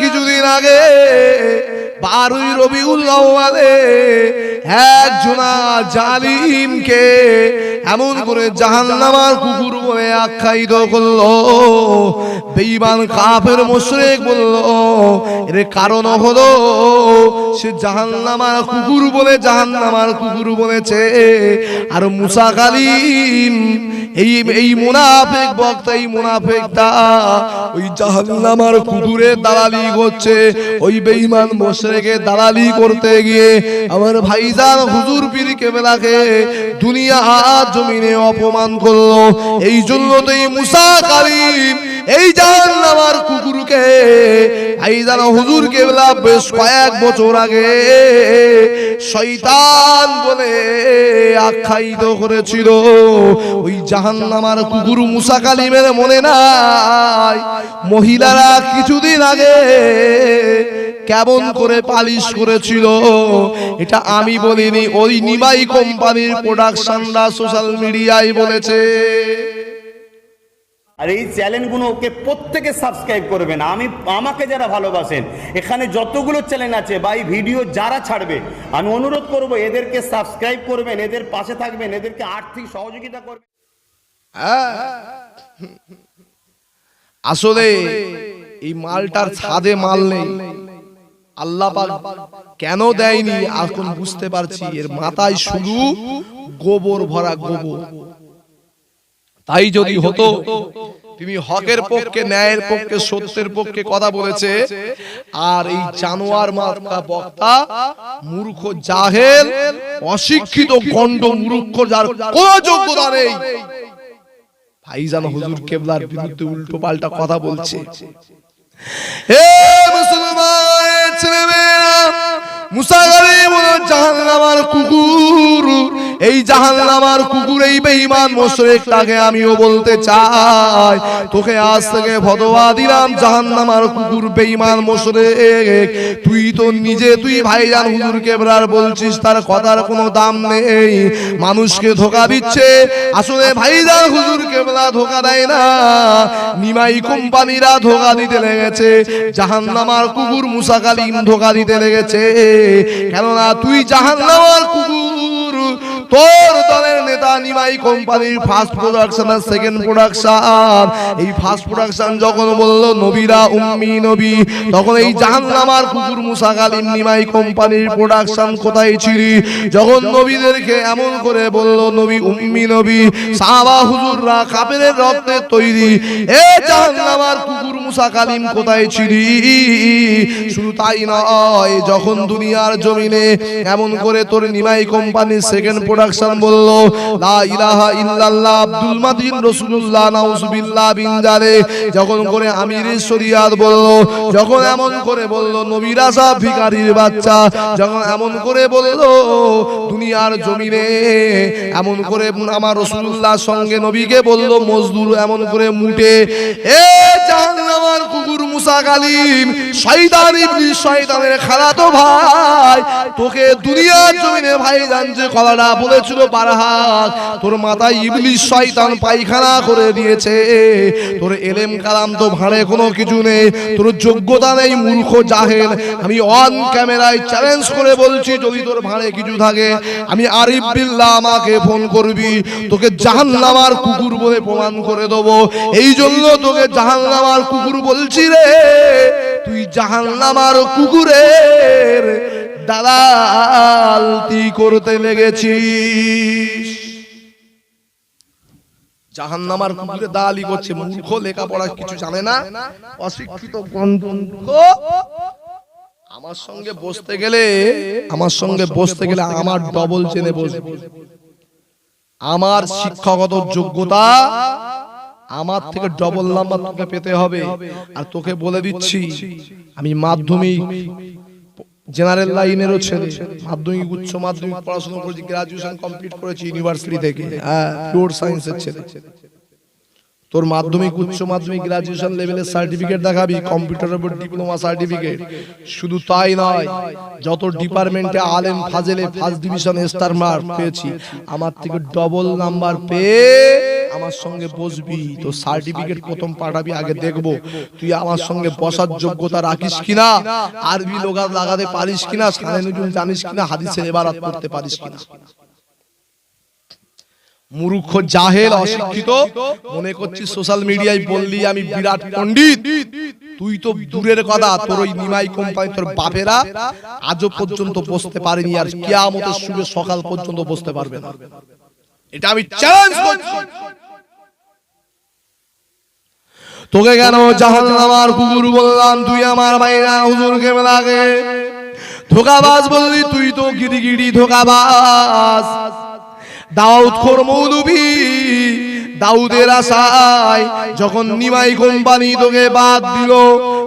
কিছুদিন আগে বারুই একজনা জালিমকে এমন করে জাহান্নামার কুকুর বলে আখ্যায়িত করল। বলল, এর কারণ হলো সে জাহান্নামার কুকুর বলে জাহান্নামার কুকুর বলেছে, আর মুসা কালিম এই এই মুনাফিক বক্তা এই মুনাফিকটা ওই জাহান্নামার কুকুরের দালালি করছে ওই বেঈমান মুশরিকের দালালি করতে গিয়ে আমার ভাইজান হুজুর পীর কেবলাকে দুনিয়া আর জমিনে অপমান করল। এই জন্য তো এই মুসা কালিম এই জাহান্নামার কুকুরকে ভাইজান হুজুর কেবলা বেশ কয়েক বছর আগে শয়তান বলে আখ্যায়িত করেছিল। ওই জাহান্নামার কুকুর মুসা কালিমের মনে নাই মহিলারা কিছুদিন আগে কেমন করে পালিশ করেছিল, এটা আমি বলিনি, ওই নিমাই কোম্পানির প্রোডাকশনরা সোশ্যাল মিডিয়ায় বলেছে আর এই চ্যানেলগুলোকে প্রত্যেকে সাবস্ক্রাইব করবেন আমি, আমাকে যারা ভালোবাসেন, এখানে যতগুলো চ্যানেল আছে বা এই ভিডিও যারা ছাড়বে, আমি অনুরোধ করব এদেরকে সাবস্ক্রাইব করবেন, এদের পাশে থাকবেন, এদেরকে আর্থিক সহযোগিতা করবেন। আসলে এই মালটার ছাদে মাল নেই। আল্লাহ কেন দেয়নি? এখন বুঝতে পারছি। এর মাথায় শুধু গোবর ভরা গোবর। তাই যদি হতো তিনি হকের পক্ষে, ন্যায়ের পক্ষে, সত্যের পক্ষে কথা বলেছে, আর এই জানোয়ার মার্কা বক্তা, মূর্খ জাহেল, অশিক্ষিত গন্ড মূর্খ যার কোনো যোগ্যতা নেই। ভাইজান হুজুর কেবলার বিরুদ্ধে উল্টো পাল্টা কথা বলছে। হে মুসলমান ছেলেমেয়েরা কুকুর, এই কুকুর, এই বেঈমান আমিও বলতে চাই। তোকে আজ থেকে দিলাম কুকুর, বেঈমান তুই তো নিজে, তুই ভাইজান হুজুর কেবরার বলছিস, তার কথার কোনো দাম নেই। মানুষকে ধোকা দিচ্ছে। আসলে ভাইজান হুজুর কেবলা ধোকা দেয় না। নিমাই কোম্পানিরা ধোকা দিতে লেগেছে। জাহান্নামার কুকুর মুসা কালিম ধোকা দিতে লেগেছে। কেননা তুই জাহান্নামার তোর দলের নেতা নিমাই কোম্পানির ফার্স্ট প্রোডাকশন আর সেকেন্ড প্রোডাকশন এই ফার্স্ট প্রোডাকশন যখন বলল, নবীরা উম্মি নবী, তখন এই জাহান্নামার কুকুর মুসা নিমাই কোম্পানির প্রোডাকশন কোথায় যখন নবীদেরকে এমন করে বলল, নবী উম্মি নবী হুজুররা রক্তে তৈরি। এ জাহান্নামার কুকুর মুসা কালিম কোথায় ছিলি? শুধু তাই নয়, যখন দুনিয়ার জমিনে এমন করে তোর নিমাই কোম্পানির সেকেন্ড প্রোডাকশন বলল লা ইলাহা ইল্লাল্লাহ আব্দুল বিন জালে যখন করে বলল, যখন এমন করে বলল নবী রাজা ভিখারির বাচ্চা, যখন এমন করে বলল, দুনিয়ার জমিনে এমন করে আমার সঙ্গে নবীকে বলল, মজদুর এমন করে মুটে, এ কুকুর পায়খানা করে দিয়েছে, তোর এলেম কালাম তো কোনো কিছু নেই, তোর যোগ্যতা নেই মূর্খ জাহেল, আমি অন ক্যামেরায় চ্যালেঞ্জ করে বলছি, যদি তোর ভাড়ে কিছু থাকে, আমি আরিফ বিল্লাহ আমাকে ফোন করবি, তোকে জাহান্নামার কুকুর বলে প্রমাণ করে দেবো এই জন্য তোকে জাহান্নামার কুকুর বলছি রে তুই জাহান্নামার কুকুরের দালালতি করতে লেগেছিস। কুকুরে করছে, মূর্খ, লেখাপড়া কিছু জানে না, অশিক্ষিত আমার সঙ্গে বসতে গেলে, আমার সঙ্গে বসতে গেলে আমার ডবল চেনে বসবে। আমার শিক্ষাগত যোগ্যতা আমার থেকে ডবল নাম্বার তোকে পেতে হবে। আর তোকে বলে দিচ্ছি আমি মাধ্যমিক জেনারেল লাইনেরও ছেলে। মাধ্যমিক উচ্চ মাধ্যমিক পড়াশোনা করেছি গ্রাজুয়েশন কমপ্লিট করেছি ইউনিভার্সিটি থেকে। হ্যাঁ পিওর সায়েন্সের ছেলে। তোর মাধ্যমিক উচ্চ মাধ্যমিক গ্রাজুয়েশন লেভেলের সার্টিফিকেট দেখাবি কম্পিউটারের উপর ডিপ্লোমা সার্টিফিকেট শুধু তাই নয় যত ডিপার্টমেন্টে আলেম ফাজেলে ফার্স্ট ডিভিশন স্টার মার্ক পেয়েছি আমার থেকে ডবল নাম্বার পেয়ে আমার সঙ্গে বসবি তো সার্টিফিকেট প্রথম পাঠাবি আগে দেখব। তুই আমার সঙ্গে বসার যোগ্যতা রাখিস কিনা? আরবি লোগাত লাগাতে পারিস কিনা? সানে নজুল জানিস কিনা? হাদিসের এবারাত করতে পারিস কিনা? মূর্খ জাহেল অশিক্ষিত মনে করছিস সোশ্যাল মিডিয়ায় বললি আমি বিরাট পণ্ডিত। তুই তো দূরের কথা তোর ওই নিমাই কোম্পানি তোর বাপেরা আজও পর্যন্ত বসতে পারেনি আর কিয়ামতের শুভে সকাল পর্যন্ত বসতে পারবে না। এটা আমি চ্যালেঞ্জ করছি। তোকে কেন জাহান আমার কুকুর বললাম, তুই আমার ভাইরা হুজুরকে লাগে ধোকাবাজ বললি, তুই তো গিরি গিরি ধোকাবাজ। দাউদ খোর মৌলবী দাউদের আশায় যখন নিমাই কোম্পানি তোকে বাদ দিল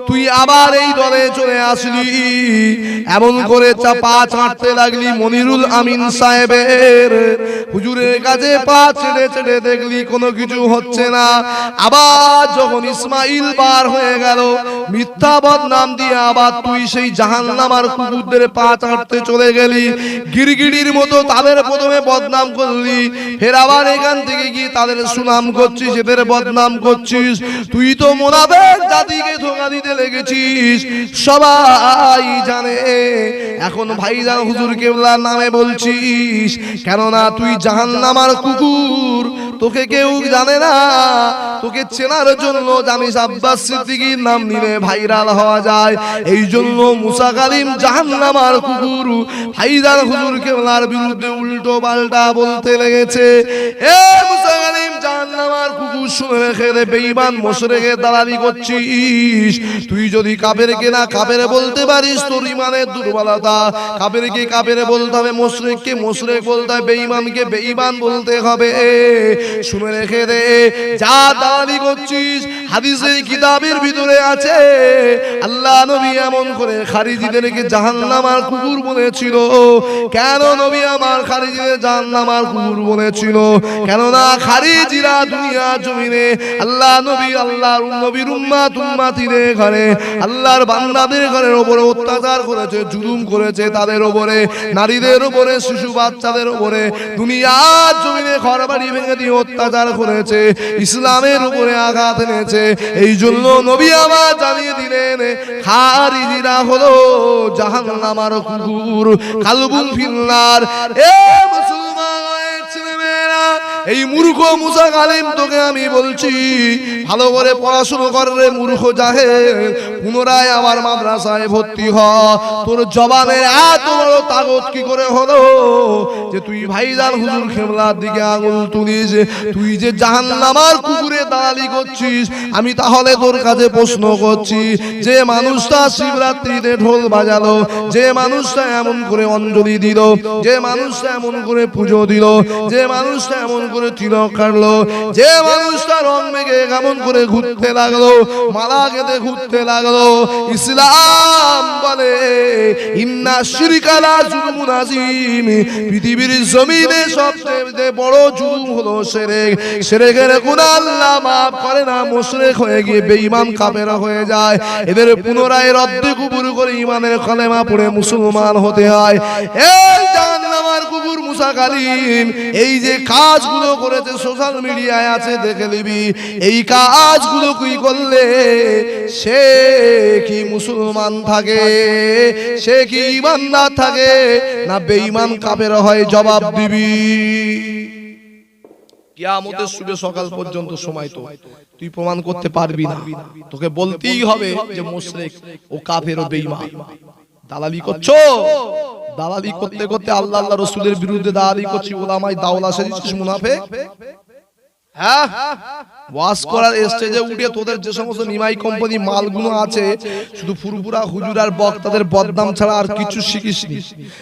তুই আবার এই দলে চলে আসলি। এমন করে চা পা চাটতে লাগলি মনিরুল আমিন সাহেবের। হুজুরের কাছে পা ছেড়ে ছেড়ে দেখলি কোনো কিছু হচ্ছে না। আবার যখন ইসমাইল বার হয়ে গেল মিথ্যা বদনাম দিয়ে আবার তুই সেই জাহান্নামার কুকুরদের পা চাটতে চলে গেলি। গিরগিরির মতো তাদের প্রথমে বদনাম করলি। ফের আবার এখান থেকে গিয়ে তাদের সুনাম করছিস এদের বদনাম করছিস। তুই তো মোনাবেক জাতিকে ধোকা দিতে লেগেছিস। সবাই জানে। এখন ভাইজান হুজুর কেবলার নামে বলছিস কেননা তুই জাহান্নামার কুকুর। তোকে কেউ জানে না। তোকে চেনার জন্য জানিস আব্বাস সিদ্দিকীর নাম নিলে ভাইরাল হওয়া যায়। এই জন্য মুসা কালিম জাহান্নামার কুকুর। ভাইজান হুজুর কেবলার বিরুদ্ধে উল্টো পাল্টা বলতে লেগেছে। এ জাহান্নামার কুকুর শুনে রেখে দে, বেঈমান মোশরেকের দালালি করছিস। তুই যদি কাবেরকে না কাবেরে বলতে পারিস, তোর ইমানের দুর্বলতা। কাবেরকে কাবেরে বলতে হবে, মোশরেককে মোশরেক বলতে হবে, বেঈমানকে বেঈমান বলতে হবে। শুনে রেখে দে, যা দালালি করছিস, হাদিসের কিতাবের ভিতরে আছে। আল্লাহ নবী এমন করে খারিজিদেরকে জাহান্নামার কুকুর বলেছিল। কেন নবী আমার খারিজিদের জাহান্নাম আর কুকুর বলেছিল? কেননা খারিজিরা দুনিয়া জমিনে, আল্লাহ নবী, আল্লাহর নবীর উম্মাত উম্মাতিদের ঘরে, আল্লাহর বান্দাদের ঘরের উপরে অত্যাচার করেছে, জুলুম করেছে তাদের উপরে নারীদের উপরে শিশু বাচ্চাদের উপরে দুনিয়ার জমিনে ঘর বাড়ি ভেঙে দিয়ে অত্যাচার করেছে, ইসলামের উপরে আঘাত এনেছে। এই জন্য নবী আমার জানিয়ে দিলেন, খারিজিরা হলো জাহান্নামার কুকুর কালবুন ফিন্নার। এ ছেলেমেয়েরা এই মূর্খ মুসা কালিম তোকে আমি বলছি, ভালো করে পড়াশুনো কর রে মূর্খ জাহেল পুনরায় আমার মাদ্রাসায় ভর্তি হ। তোর জবানের এত বড় তাগত কি করে হলো যে তুই ভাইজান হুজুর খেমলার দিকে আঙুল তুলিস, তুই যে জাহান্নামার কুকুরে দালালি করছিস, আমি তাহলে তোর কাছে প্রশ্ন করছি, যে মানুষটা শিবরাত্রিতে ঢোল বাজালো, যে মানুষটা এমন করে অঞ্জলি দিল, যে মানুষটা এমন করে পুজো দিল, যে মানুষটা এমন করে তিলক কাটলো। যে মানুষটা রং মেঘে এমন করে ঘুরতে লাগল, মালা গেঁথে ঘুরতে লাগল, ইসলাম বলে, ইন্না শিরকালা জুলমুন আজিম পৃথিবীর জমিনে সবচেয়ে বড় জুলুম হলো শিরক শিরকের গুনাহ আল্লাহ maaf করে না, মুশরিক হয়ে গিয়ে বেঈমান কাফেরা হয়ে যায়। এদের পুনরায় রদ্দে কুবুর করে ইমানের কলেমা পড়ে মুসলমান হতে হয়। এই জাহান্নামার কুকুর মুসা কালিম এই যে কাজগুলো করেছে সোশ্যাল মিডিয়ায় আছে, দেখে নিবি। এই কাজগুলো কি করলে? সে কি মুসলমান থাকে? সে কি ইমানদার থাকে? না বেঈমান কাফের হয়? জবাব দিবি। কিয়ামতের শুভে সকাল পর্যন্ত সময় তো। তুই প্রমাণ করতে পারবি না। তোকে বলতেই হবে যে মুশরিক ও কাফের ও বেঈমান। দালালি করছ? দালালি করতে করতে আল্লাহ আল্লাহ রসুলের বিরুদ্ধে দালালি করছি ওলামাই দাওলা সেদিছিস মুনাফে হ্যাঁ? ওয়াশ করার স্টেজে উঠে তোদের যে সমস্ত নিমাই কোম্পানি মালগুলো আছে শুধু ফুরফুরা হুজুর আর বক্তাদের বদনাম ছাড়া আর কিছু শিখিস নি।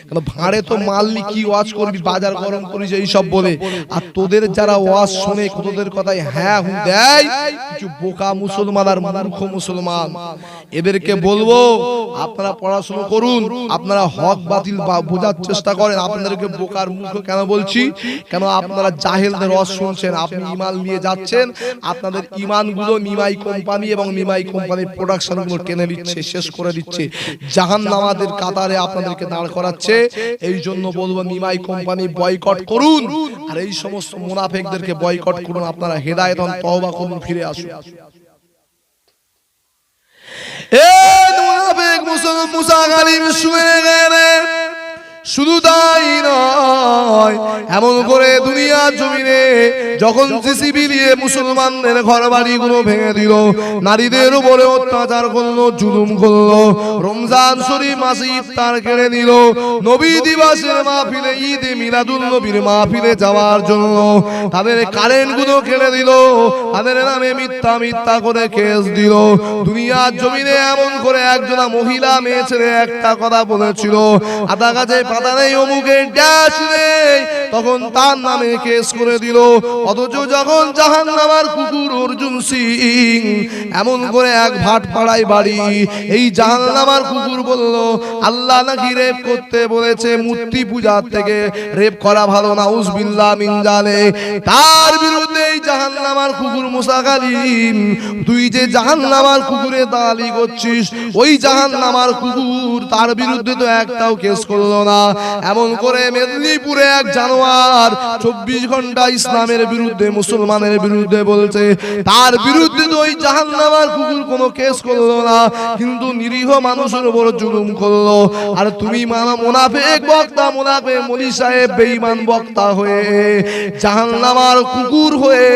কেন ভাঁড়ে তো মাল নি কি ওয়াজ করবি বাজার গরম করিস এই বলে। আর তোদের যারা ওয়াজ শুনে তোদের কথায় হ্যাঁ হু দেয় কিছু বোকা মুসলমান আর মূর্খ মুসলমান। এদেরকে বলব আপনারা পড়াশোনা করুন আপনারা হক বাতিল বোঝার চেষ্টা করেন আপনাদেরকে বোকার মূর্খ কেন বলছি? কেন আপনারা জাহেলদের রস শুনছেন আপনি মাল নিয়ে যাচ্ছেন, আপনাদের ইমানগুলো মিমাই কোম্পানি এবং মিমাই কোম্পানির প্রোডাকশনগুলো টেনে দিচ্ছে শেষ করে দিচ্ছে। জাহান নামাদের কাতারে আপনাদেরকে দাঁড় করাচ্ছে। এই জন্য বলব, মিমাই কোম্পানি বয়কট করুন। আর এই সমস্ত মুনাফেকদেরকে বয়কট করুন। আপনারা হেদায়ত হন, তওবা করুন, ফিরে আসুন। এ মুনাফিক মুসলমান মুসা গালিব শুয়ে গেলেন। শুধু তাই নয়, এমন করে দুনিয়া জমিনে যখন জিসিবি দিয়ে মুসলমানদের ঘর বাড়িগুলো ভেঙে দিল, নারীদের উপরে অত্যাচার করল, জুলুম করল, রমজান শরীফ মাসে ইফতার কেড়ে দিল নবী দিবসের মাহফিলে ঈদ মিলাদুল নবীর মাহফিলে যাওয়ার জন্য তাদের কারেন্টগুলো কেড়ে দিল তাদের নামে মিথ্যা মিথ্যা করে কেস দিল। দুনিয়ার জমিনে এমন করে একজনা মহিলা মেয়ে ছেলে একটা কথা বলেছিল আদা গাছে পাতা নেই, অমুকের ড্যাশ নেই। তখন তার নামে কেস করে দিল। অথচ যখন জাহান নামার কুকুর অর্জুন সিং এমন করে এক ভাট পাড়ায় বাড়ি, এই জাহান নামার কুকুর বলল, আল্লাহ নাকি রেপ করতে বলেছে মূর্তি পূজার থেকে। রেপ করা ভালো না উজবিল্লা মিনজালে তার বিরুদ্ধে জাহান নামার কুকুর তুই যে জাহান নামার কুকুরে দালালি করছিস, ওই জাহান নামার কুকুর তার বিরুদ্ধে তো একটাও কেস না। এমন করে মেদিনীপুরে এক জানোয়ার চব্বিশ ঘণ্টা ইসলামের বিরুদ্ধে, মুসলমানের বিরুদ্ধে বলছে, তার বিরুদ্ধে তো ওই জাহান নামার কুকুর কোনো কেস করল না, কিন্তু নিরীহ মানুষের উপর জুলুম করল। আর তুমি মানা মুনাফেক বক্তা মুনাফে মলি সাহেব, বেঈমান বক্তা হয়ে জাহান নামার কুকুর হয়ে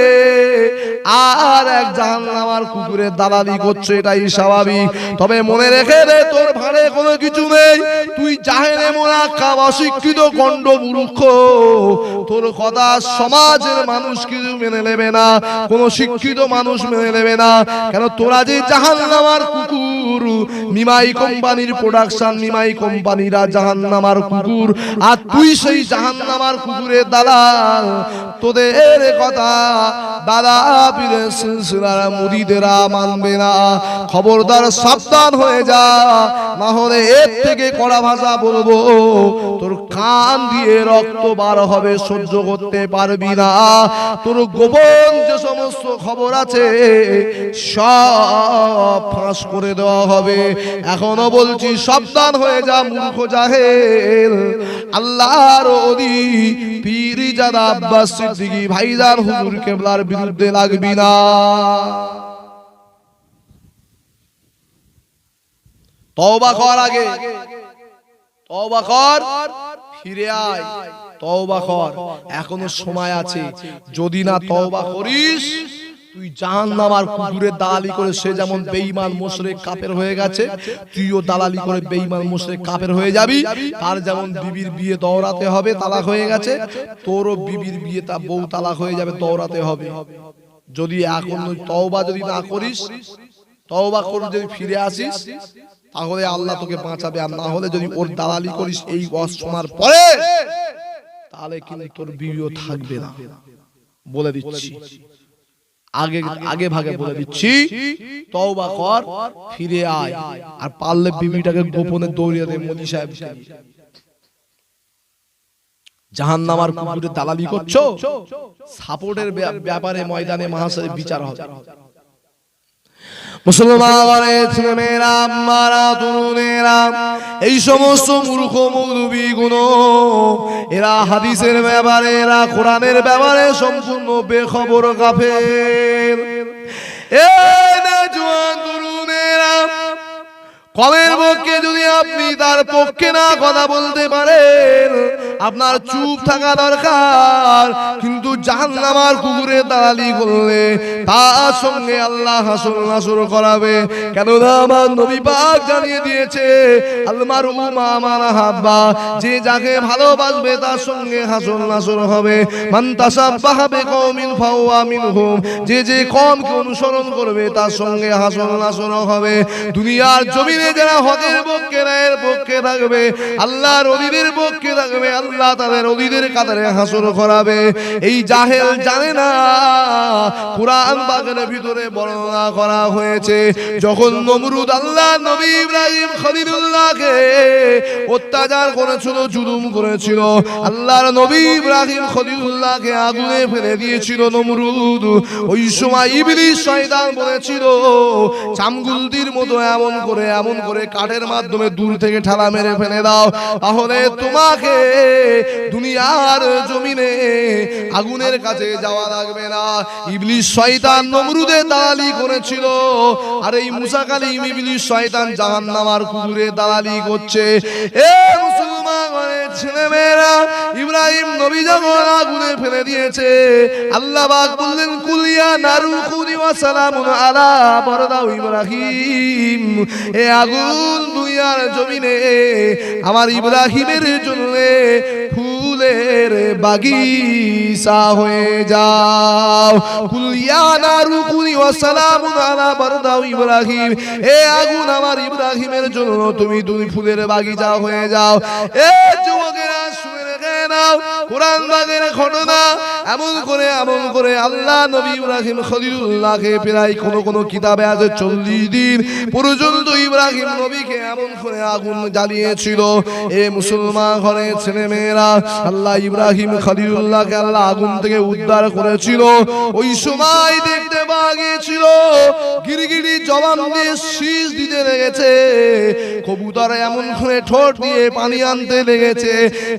আর এক জাহান নামার কুকুরের দালালি করছে, এটাই স্বাভাবিক। তবে মনে রেখে দে, তোর ভাড়ে কোনো কিছু নেই। তুই জাহেনে মোনা খাওয়া শিক্ষিত গণ্ড মূর্খ। তোর কথা সমাজের মানুষ কিছু মেনে নেবে না, কোনো শিক্ষিত মানুষ মেনে নেবে না। কেন তোরা যে জাহান নামার কুকুর মিমাই কোম্পানির প্রোডাকশন মিমাই কোম্পানিরা জাহান নামার কুকুর। আর তুই সেই জাহান নামার কুকুরের দালাল, তোদের কথা দাদা পীরে সিলসিলার মুরিদেরা মানবে না। খবরদার সাবধান হয়ে যা না হলে এর থেকে কড়া ভাষা বলব, তোর কান দিয়ে রক্ত বার হবে, সহ্য করতে পারবি না। তোর গোপন যে সমস্ত খবর আছে, সব ফাঁস করে দেওয়া হবে। এখনও বলছি, সাবধান হয়ে যা মূর্খ জাহেল। আল্লাহর অদি পীরি জাদা আব্বাস সিদ্দিকী, ভাইজান হুজুর কেবলার বিরুদ্ধে লাগবি না। তওবা কর আগে। তওবা কর, ফিরে আয়। তওবা কর, এখনও সময় আছে। যদি না তওবা করিস তুই জাহান্নামার কুকুরে দালালি করে সে যেমন বেঈমান মুশরিক কাফের হয়ে গেছে তুইও দালালি করে বেঈমান মুশরিক কাফের হয়ে যাবি। তার যেমন বিবির বিয়ে দৌড়াতে হবে তালাক হয়ে গেছে তোরও বিবির বিয়ে তা বউ তালাক হয়ে যাবে দৌড়াতে হবে। যদি এখন তওবা যদি না করিস তওবা করে যদি ফিরে আসিস তাহলে আল্লাহ তোকে বাঁচাবে। আর না হলে যদি ওর দালালি করিস এই শোনার পরে তাহলে কিন্তু তোর বিবিও থাকবে না। বলে দিচ্ছি আগে আগে ভাগে বলে দিচ্ছি তওবা কর ফিরে আয়। আর পারলে বিবিটাকে গোপনে দৌড়িয়ে দে মোদি সাহেব। জাহান্নামার কুকুরে দালালি করছ? সাপোর্টের ব্যাপারে ময়দানে মহাশয় বিচার হবে। মুসলমানের ছেলেমেয়েরা আম্মারা তরুণেরা, এই সমস্ত মূর্খ এরা হাদিসের ব্যাপারে, এরা কোরআনের ব্যাপারে সম্পূর্ণ বেখবর গাফের। এ জোয়ান তরুণেরা কমের পক্ষে যদি আপনি তার পক্ষে না কথা বলতে পারেন, আপনার চুপ থাকা দরকার। কিন্তু জাহান্নামার কুকুরে দালালি করলে তার সঙ্গে আল্লাহ হাসর নাসর করাবে। কেন না আমার নবী পাক জানিয়ে দিয়েছে আলমার উমা আমার হাব্বা, যে যাকে ভালোবাসবে তার সঙ্গে হাসর নাসর হবে। মান তাসাব্বাহা বিকওমিন ফাহুয়া মিনহুম, যে যে কমকে অনুসরণ করবে তার সঙ্গে হাসর নাসর হবে। দুনিয়ার জমিনে যারা হকের পক্ষে রায়ের পক্ষে থাকবে, আল্লাহর অলিদের পক্ষে থাকবে, আল্লাহ তাদের অলিদের কাতারে হাসর করাবে। এই জাহেল জানে না, কোরআন বাগানের ভিতরে বর্ণনা করা হয়েছে, যখন নমরুদ আল্লাহ নবী ইব্রাহিম খলিলুল্লাহকে অত্যাচার করেছিল, জুলুম করেছিল, আল্লাহর নবী ইব্রাহিম খলিলুল্লাহকে আগুনে ফেলে দিয়েছিল নমরুদ। ওই সময় ইবলিস শয়তান বলেছিল চামগুলদির মতো এমন করে, এমন করে কাঠের মাধ্যমে দূর থেকে ঠালা মেরে ফেলে দাও। তাহলে তোমাকে দুনিয়ার জমিনে আগুনের কাছে যাওয়া লাগবে না। ইবলিশ শয়তান নমরুদে দালালি করেছিল। আর এই মুসা কালিম ইবলিস শয়তান জাহান্নামার কুকুরে দালালি করছে। এ ইব্রাহিম নবী যখন আগুনে ফেলে দিয়েছে, আল্লাহ বললেন, কুলিয়া নারু সালামুন আলা বরদাউ ইব্রাহিম। এ আগুন দুনিয়ার জমিনে আমার ইব্রাহিমের জন্য ফুলের বাগিসা হয়ে যাও। কুলিয়া নারু কুনি ওয়া সালামুন আলা বরদাউ ইব্রাহিম। এ আগুন আমার ইব্রাহিমের জন্য, তুমি দুই ফুলের বাগিচা হয়ে যাও। এ যুবকেরা আল্লাহ ইব্রাহিম আগুন আল্লাহ আগুন থেকে উদ্ধার করেছিল। ওই সময় দেখতে পাওয়া গিয়েছিল গিরিগিরি জবান দিয়ে শীষ দিতে লেগেছে। কবুতর এমন করে ঠোঁট দিয়ে পানি আনতে লেগেছে।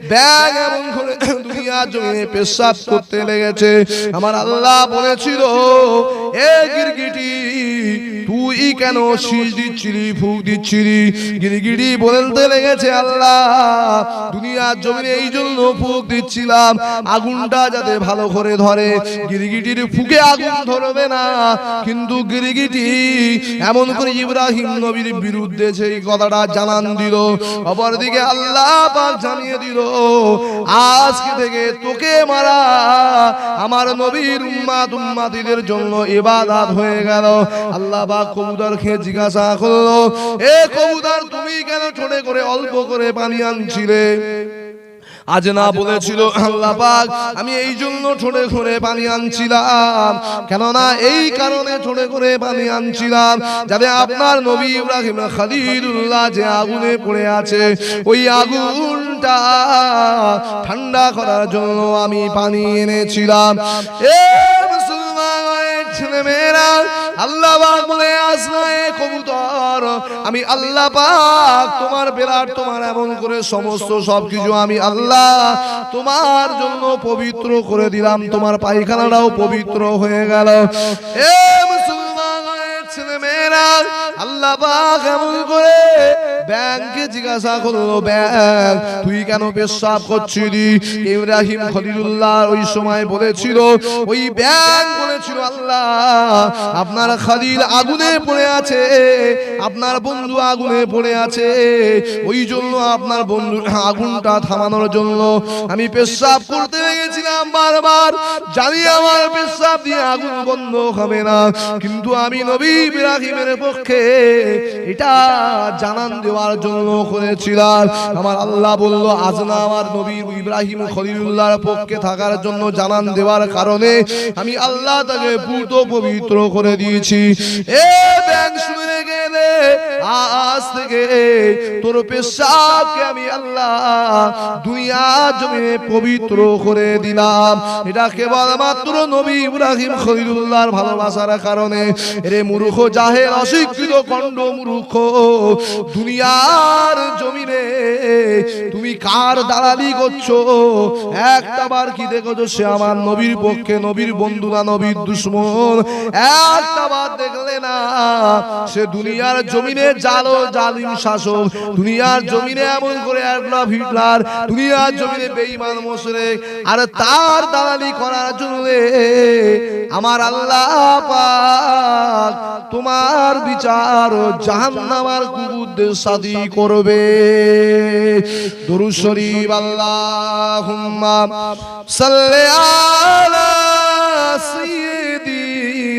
ব্যাগ এমন করে দুনিয়া জমিনে পেশাব করতে লেগেছে। আমার আল্লাহ বলেছিল এ গিরগিটি তুই কেন শীষ দিচ্ছিলি, ফুক দিচ্ছিলি? গিরিগিরি বলতে লেগেছে আল্লাহ। দুনিয়ার জমিনে এই জন্য ফুক দিচ্ছিলাম। আগুনটা যাতে ভালো করে ধরে। গিরিগিটির ফুকে আগুন ধরবে না। কিন্তু গিরিগিটি এমন করে ইব্রাহিম নবীর বিরুদ্ধে সেই কথাটা জানান দিল, অপরদিকে আল্লাহ জানিয়ে দিল, আজকে থেকে তোকে মারা আমার নবীর উম্মাত উম্মাতিদের জন্য ইবাদত হয়ে গেল। আল্লাহ জিজ্ঞাসা করল, এ তুমি কেন করে অল্প করে পানি আনছিলে? আজ না বলেছিল, আল্লাহ পাক, আমি এই জন্য ঠোঁটে করে পানি আনছিলাম। কেননা এই কারণে ঠোঁটে করে পানি আনছিলাম, যাতে আপনার নবী ইব্রাহিম খালিলুল্লাহ যে আগুনে পড়ে আছে, ওই আগুনটা ঠান্ডা করার জন্য আমি পানি এনেছিলাম। ছেলে মেয়েরা, আল্লাহ পাক বলে আসনায় কবুতর, আমি আল্লাহ পাক তোমার বিরাট তোমার এমন করে সমস্ত সবকিছু আমি আল্লাহ তোমার জন্য পবিত্র করে দিলাম। তোমার পায়খানাটাও পবিত্র হয়ে গেল। এ মুসলমানের ইব্রাহিম খলিলুল্লাহ ওই সময় বলেছিল, ওই ব্যাংক বলেছিল, আল্লাহ, আপনার খালিল আগুনে পড়ে আছে, আপনার বন্ধু আগুনে পড়ে আছে, ওই জন্য আপনার বন্ধু আগুনটা থামানোর জন্য আমি পেশাব করতে গেছিলাম বারবার। জানি আমার পেশাব দিয়ে আগুন বন্ধ হবে না, কিন্তু আমি নবী ইব্রাহিমের পক্ষে এটা জানান দেওয়ার জন্য করেছিলাম। আমার আল্লাহ বলল, আজ না আমার নবী ইব্রাহিম খলিলুল্লাহর পক্ষে থাকার জন্য জানান দেওয়ার কারণে আমি আল্লাহ তাকে পূর্ত পবিত্র করে দিয়েছি। এ ব্যাংক শুনে গেলে আজ থেকে পেশাবকে আমি আল্লাহ পবিত্র করে দিলাম। এটা কেবল মাত্র নবী ইব্রাহিম খলিলুল্লাহর ভালোবাসার কারণে। মূর্খ অশিক্ষিত মূর্খ, দুনিয়ার জমিনে তুমি কার দালালি করছ? একটা বার কি দেখো সে আমার নবীর পক্ষে নবীর বন্ধু না নবীর দুশ্মন। একটা বার দেখলে না, সে দুনিয়ার জমিনে জালো, জালিম শাসক দুনিয়ার জমিনে এমন করে অ্যাডলফ হিটলার দুনিয়ার জমিনে বেঈমান মোশরেক। আর তার দালালি করার জন্য আমার আল্লাহ পাক তোমার বিচার জাহান্নামার কুকুরদের সাদি করবে। দরুদ শরীফ আল্লাহুম্মা সাল্লি আলা